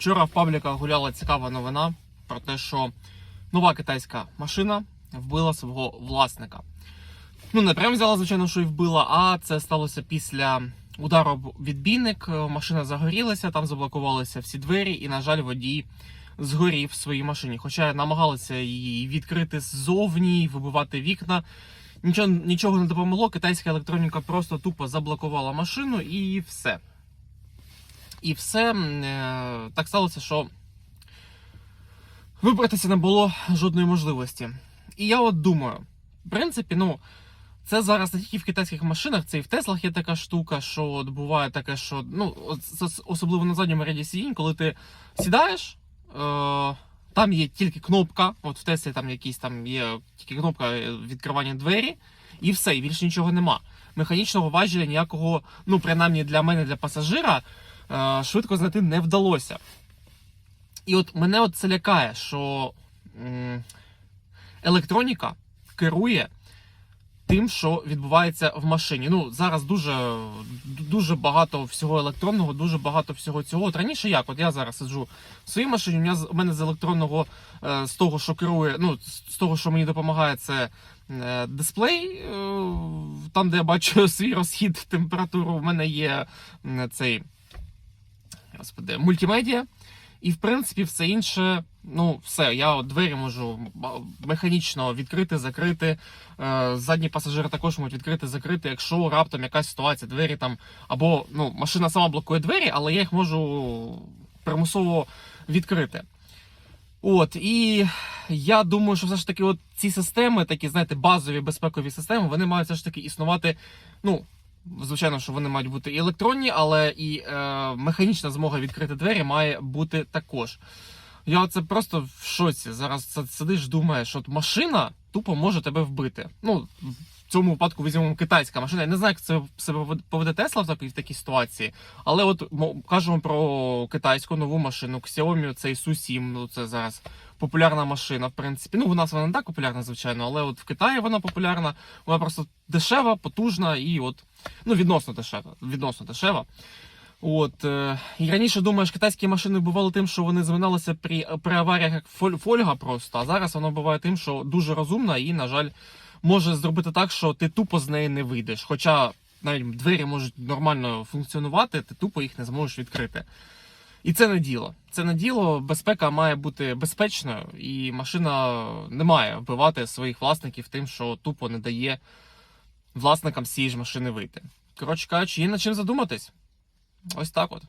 Вчора в пабліках гуляла цікава новина про те, що нова китайська машина вбила свого власника. Ну, не прям взяла, звичайно, що і вбила, а це сталося після удару відбійник. Машина загорілася, там заблокувалися всі двері, і, на жаль, водій згорів в своїй машині. Хоча намагалися її відкрити ззовні, вибивати вікна. Нічого, нічого не допомогло. Китайська електроніка просто тупо заблокувала машину і все. І все е, так сталося, що вибратися не було жодної можливості. І я от думаю, в принципі, ну. Це зараз не тільки в китайських машинах, це і в Теслах є така штука, що от буває таке, що ну особливо на задньому ряді сидінь, коли ти сідаєш, е, там є тільки кнопка. От в Теслі там якісь там є тільки кнопка е, відкривання двері, і все, і більше нічого нема. Механічного важеля ніякого, ну принаймні для мене, для пасажира, швидко знайти не вдалося. І от мене от це лякає, що електроніка керує тим, що відбувається в машині. Ну зараз дуже дуже багато всього електронного, дуже багато всього цього. От раніше як? От я зараз сиджу в своїй машині. У мене з- електронного е, з того, що керує, ну з того, що мені допомагає, це е, дисплей. е, Там, де я бачу свій розхід, температуру, в мене є цей господи, мультимедіа. І в принципі все інше, ну все, я от двері можу механічно відкрити, закрити. Е, Задні пасажири також можуть відкрити, закрити, якщо раптом якась ситуація, двері там, або ну, машина сама блокує двері, але я їх можу примусово відкрити. От, і я думаю, що все ж таки, от ці системи, такі, знаєте, базові безпекові системи, вони мають все ж таки існувати. Ну, звичайно, що вони мають бути і електронні, але і е, механічна змога відкрити двері має бути також. Я оце просто в шоці. Зараз сидиш, думаєш, от машина тупо може тебе вбити. Ну, в цьому випадку візьмемо китайська машина. Я не знаю, як це себе поведе Тесла в такій, в такій ситуації. Але от мо- кажемо про китайську нову машину Xiaomi, цей Su7, ну це зараз популярна машина, в принципі. Ну, у нас вона не так популярна, звичайно, але от в Китаї вона популярна. Вона просто дешева, потужна і от, ну, відносно дешева. Відносно дешева. От, е, і раніше думаєш, китайські машини бували тим, що вони зминалися при, при аваріях як фоль, фольга просто, а зараз воно буває тим, що дуже розумна і, на жаль, може зробити так, що ти тупо з неї не вийдеш. Хоча навіть двері можуть нормально функціонувати, ти тупо їх не зможеш відкрити. І це не діло. Це не діло. Безпека має бути безпечною, і машина не має вбивати своїх власників тим, що тупо не дає власникам цієї ж машини вийти. Коротше кажучи, є над чим задуматись. Ось так от.